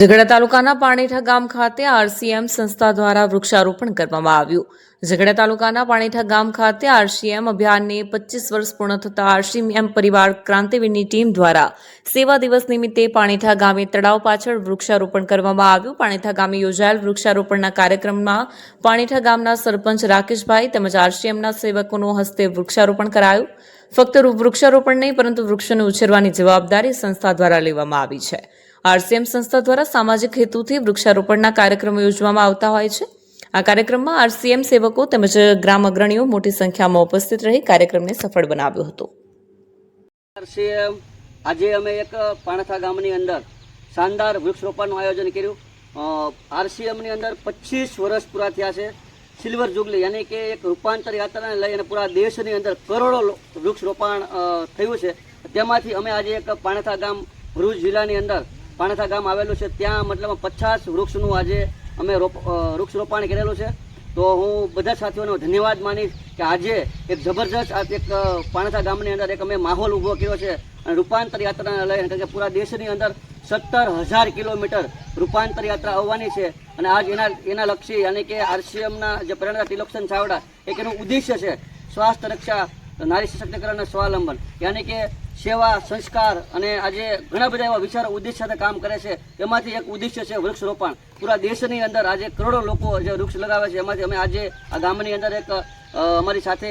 ઝઘડા તાલુકાના પાણીઠા ગામ ખાતે આરસીએમ સંસ્થા દ્વારા વૃક્ષારોપણ કરવામાં આવ્યું. ઝઘડા તાલુકાના પાણીઠા ગામ ખાતે આરસીએમ અભિયાનને પચીસ વર્ષ પૂર્ણ થતા આરસીએમ પરિવાર ક્રાંતિવીરની ટીમ દ્વારા સેવા દિવસ નિમિત્તે પાણીઠા ગામે તળાવ પાછળ વૃક્ષારોપણ કરવામાં આવ્યું. પાણીઠા ગામે યોજાયેલ વૃક્ષારોપણના કાર્યક્રમમાં પાણીઠા ગામના સરપંચ રાકેશભાઈ તેમજ આરસીએમના સેવકોનો હસ્તે વૃક્ષારોપણ કરાયું. ફક્ત વૃક્ષારોપણ નહીં, પરંતુ વૃક્ષોને ઉછેરવાની જવાબદારી સંસ્થા દ્વારા લેવામાં આવી છે. આરસીએમ સંસ્થા દ્વારા સામાજિક હેતુથી વૃક્ષારોપણના કાર્યક્રમો યોજવામાં આવતા હોય છે. આ કાર્યક્રમમાં આરસીએમ સેવકો તેમજ ગ્રામ અગ્રણીઓ મોટી સંખ્યામાં ઉપસ્થિત રહી કાર્યક્રમને સફળ બનાવ્યો હતો. આરસીએમ, આજે અમે એક પાણથા ગામની અંદર શાનદાર વૃક્ષરોપણનું આયોજન કર્યું. આરસીએમની અંદર પચીસ વર્ષ પૂરા થયા છે. સિલ્વર જુગલી યાની કે એક રૂપાંતર યાત્રાને લઈ અને પૂરા દેશની અંદર કરોડો વૃક્ષરોપણ થયું છે. તેમાંથી અમે આજે એક પાણથા ગામ ભરૂચ જિલ્લાની અંદર પાણથા ગામ આવેલું છે. ત્યાં મતલબ પચાસ વૃક્ષનું આજે અમે રોપ વૃક્ષ રોપાણ કરેલું છે. તો હું બધા સાથીઓનો ધન્યવાદ માનીશ કે આજે એક જબરજસ્ત આ એક પાણેથા ગામની અંદર એક અમે માહોલ ઊભો કર્યો છે અને રૂપાંતર યાત્રાને લઈને કારણ કે પૂરા દેશની અંદર સત્તર હજાર કિલોમીટર રૂપાંતર યાત્રા આવવાની છે અને આજ એના એના લક્ષી યાની કે આરસીએમના જે પ્રેરણા તિલોક્ષણ ચાવડા, એક એનું ઉદ્દેશ્ય છે સ્વાસ્થ્ય રક્ષા, નારી સશક્તિકરણ અને સ્વાવલંબન. યાની કે સેવા, સંસ્કાર અને આજે ઘણા બધા એવા વિચારો ઉદ્દેશ્ય સાથે કામ કરે છે. એમાંથી એક ઉદ્દેશ્ય છે વૃક્ષરોપણ. પૂરા દેશની અંદર આજે કરોડો લોકો જે વૃક્ષ લગાવે છે, એમાંથી અમે આજે આ ગામની અંદર એક અમારી સાથે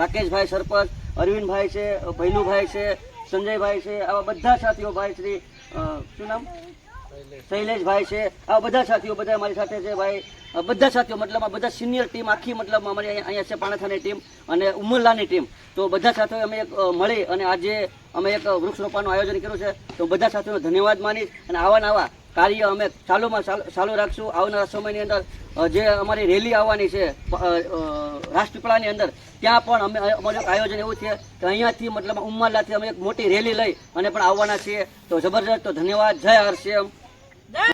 રાકેશભાઈ સરપંચ, અરવિંદભાઈ છે, ભૈલુભાઈ છે, સંજયભાઈ છે, આવા બધા સાથીઓ ભાઈ શ્રી શું નામ? શૈલેષભાઈ છે. આ બધા સાથીઓ, બધા મારી સાથે છે ભાઈ. બધા સાથીઓ, મતલબ આ બધા સિનિયર ટીમ આખી મતલબ અમારી અહીંયા છે પાણાથાની ટીમ અને ઉમરલાની ટીમ તો બધા સાથે અમે એક મળી અને આજે અમે એક વૃક્ષરોપણનું આયોજન કર્યું છે. તો બધા સાથીઓનો ધન્યવાદ માનીશ અને આવા નવા કાર્ય અમે ચાલુમાં ચાલુ રાખશું. આવનારા સમયની અંદર જે અમારી રેલી આવવાની છે રાજપીપળાની અંદર, ત્યાં પણ અમે અમારું આયોજન એવું છે કે અહીંયાથી મતલબ ઉમરલાથી અમે એક મોટી રેલી લઈ અને પણ આવવાના છીએ. તો જબરજસ્ત તો ધન્યવાદ. જય હરસિયમ